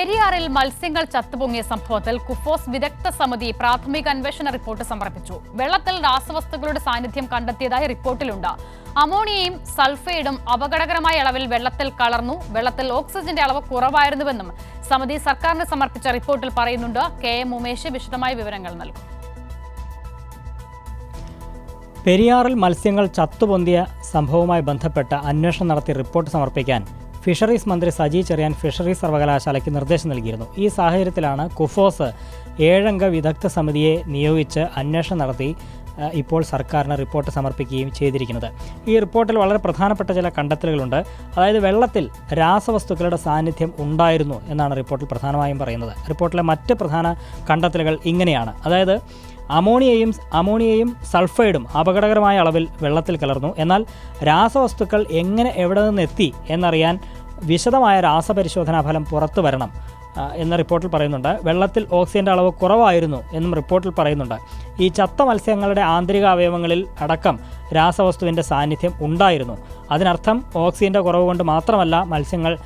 പെരിയാറിൽ മത്സ്യങ്ങൾ ചത്തുപൊങ്ങിയ സംഭവത്തിൽ കുഫോസ് വിദഗ്ധ സമിതി പ്രാഥമിക അന്വേഷണ റിപ്പോർട്ട് സമർപ്പിച്ചു. വെള്ളത്തിൽ രാസവസ്തുക്കളുടെ സാന്നിധ്യം കണ്ടെത്തിയതായി റിപ്പോർട്ടിലുണ്ട്. അമോണിയയും സൾഫൈഡും അപകടകരമായ അളവിൽ വെള്ളത്തിൽ കലർന്നു. വെള്ളത്തിൽ ഓക്സിജന്റെ അളവ് കുറവായിരുന്നുവെന്നും സമിതി സർക്കാരിന് സമർപ്പിച്ച റിപ്പോർട്ടിൽ പറയുന്നുണ്ട്. കെ എം ഉമേഷ് വിശദമായ വിവരങ്ങൾ നൽകും. പെരിയാറിൽ മത്സ്യങ്ങൾ ചത്തുപൊന്തിയ സംഭവവുമായി ബന്ധപ്പെട്ട് അന്വേഷണം നടത്തി റിപ്പോർട്ട് സമർപ്പിക്കാൻ ഫിഷറീസ് മന്ത്രി സജി ചെറിയാൻ ഫിഷറീസ് സർവകലാശാലയ്ക്ക് നിർദ്ദേശം നൽകിയിരുന്നു. ഈ സാഹചര്യത്തിലാണ് കുഫോസ് ഏഴംഗ വിദഗ്ധ സമിതിയെ നിയോഗിച്ച് അന്വേഷണം നടത്തി ഇപ്പോൾ സർക്കാരിന് റിപ്പോർട്ട് സമർപ്പിക്കുകയും ചെയ്തിരിക്കുന്നത്. ഈ റിപ്പോർട്ടിൽ വളരെ പ്രധാനപ്പെട്ട ചില കണ്ടെത്തലുകളുണ്ട്. അതായത് വെള്ളത്തിൽ രാസവസ്തുക്കളുടെ സാന്നിധ്യം ഉണ്ടായിരുന്നു എന്നാണ് റിപ്പോർട്ടിൽ പ്രധാനമായും പറയുന്നത്. റിപ്പോർട്ടിലെ മറ്റ് പ്രധാന കണ്ടെത്തലുകൾ ഇങ്ങനെയാണ്. അതായത് അമോണിയയും അമോണിയയും സൾഫൈഡും അപകടകരമായ അളവിൽ വെള്ളത്തിൽ കലർന്നു. എന്നാൽ രാസവസ്തുക്കൾ എങ്ങനെ എവിടെ നിന്ന് എത്തി എന്നറിയാൻ വിശദമായ രാസപരിശോധനാ ഫലം പുറത്തു വരണം എന്ന റിപ്പോർട്ടിൽ പറയുന്നുണ്ട്. വെള്ളത്തിൽ ഓക്സിജന്റെ അളവ് കുറവായിരുന്നു എന്നും റിപ്പോർട്ടിൽ പറയുന്നുണ്ട്. ഈ ചത്ത മത്സ്യങ്ങളുടെ ആന്തരിക അവയവങ്ങളിൽ അടക്കം രാസവസ്തുവിന്റെ സാന്നിധ്യം ഉണ്ടായിരുന്നു. അതിനർത്ഥം ഓക്സിജന്റെ കുറവ് കൊണ്ട് മാത്രമല്ല മത്സ്യങ്ങൾ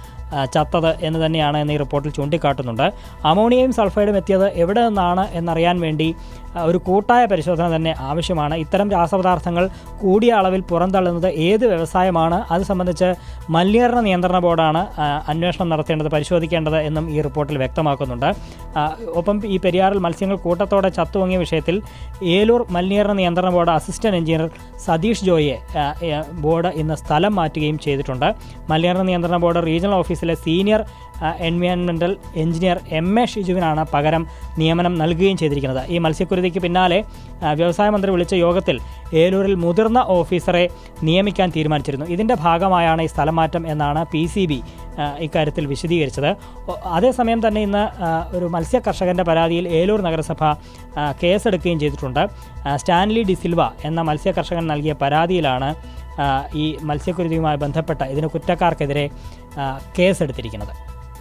ചത്തത് എന്ന് തന്നെയാണ് എന്ന് ഈ റിപ്പോർട്ടിൽ ചൂണ്ടിക്കാട്ടുന്നുണ്ട്. അമോണിയയും സൾഫൈഡും എത്തിയത് എവിടെ നിന്നാണ് എന്നറിയാൻ വേണ്ടി ഒരു കൂട്ടായ പരിശോധന തന്നെ ആവശ്യമാണ്. ഇത്തരം രാസപദാർത്ഥങ്ങൾ കൂടിയ അളവിൽ പുറന്തള്ളുന്നത് ഏത് വ്യവസായമാണ്? അത് സംബന്ധിച്ച് മലിനീകരണ നിയന്ത്രണ ബോർഡാണ് അന്വേഷണം നടത്തേണ്ടത് പരിശോധിക്കേണ്ടത് എന്നും ഈ റിപ്പോർട്ടിൽ വ്യക്തമാക്കുന്നുണ്ട്. ഒപ്പം ഈ പെരിയാറിൽ മത്സ്യങ്ങൾ കൂട്ടത്തോടെ ചത്തുവങ്ങിയ വിഷയത്തിൽ ഏലൂർ മലിനീകരണ നിയന്ത്രണ ബോർഡ് അസിസ്റ്റന്റ് എഞ്ചിനീയർ സതീഷ് ആ, ബോർഡ് ഇന്ന് സ്ഥലം മാറ്റുകയും ചെയ്തിട്ടുണ്ട്. മലിനീകരണ നിയന്ത്രണ ബോർഡ് റീജിയണൽ ഓഫീസിലെ സീനിയർ എൻവയോൺമെന്റൽ എഞ്ചിനീയർ എം എ ഷിജുവിനാണ് പകരം നിയമനം നൽകുകയും ചെയ്തിരിക്കുന്നത്. ഈ മത്സ്യക്കുരുതിക്ക് പിന്നാലെ വ്യവസായ മന്ത്രി വിളിച്ച യോഗത്തിൽ ഏലൂരിൽ മുതിർന്ന ഓഫീസറെ നിയമിക്കാൻ തീരുമാനിച്ചിരുന്നു. ഇതിന്റെ ഭാഗമായാണ് ഈ സ്ഥലമാറ്റം എന്നാണ് പി സി ബി ഇക്കാര്യത്തിൽ വിശദീകരിച്ചത്. അതേസമയം തന്നെ ഇന്ന് ഒരു മത്സ്യ കർഷകന്റെ പരാതിയിൽ ഏലൂർ നഗരസഭ കേസെടുക്കുകയും ചെയ്തിട്ടുണ്ട്. സ്റ്റാൻലി ഡിസിൽവ എന്ന മത്സ്യ കർഷകൻ നൽകിയ പരാതിയിലാണ് ഈ മത്സ്യക്കുരുതിയുമായി ബന്ധപ്പെട്ട ഇതിന് കുറ്റക്കാർക്കെതിരെ കേസെടുത്തിരിക്കുന്നത്.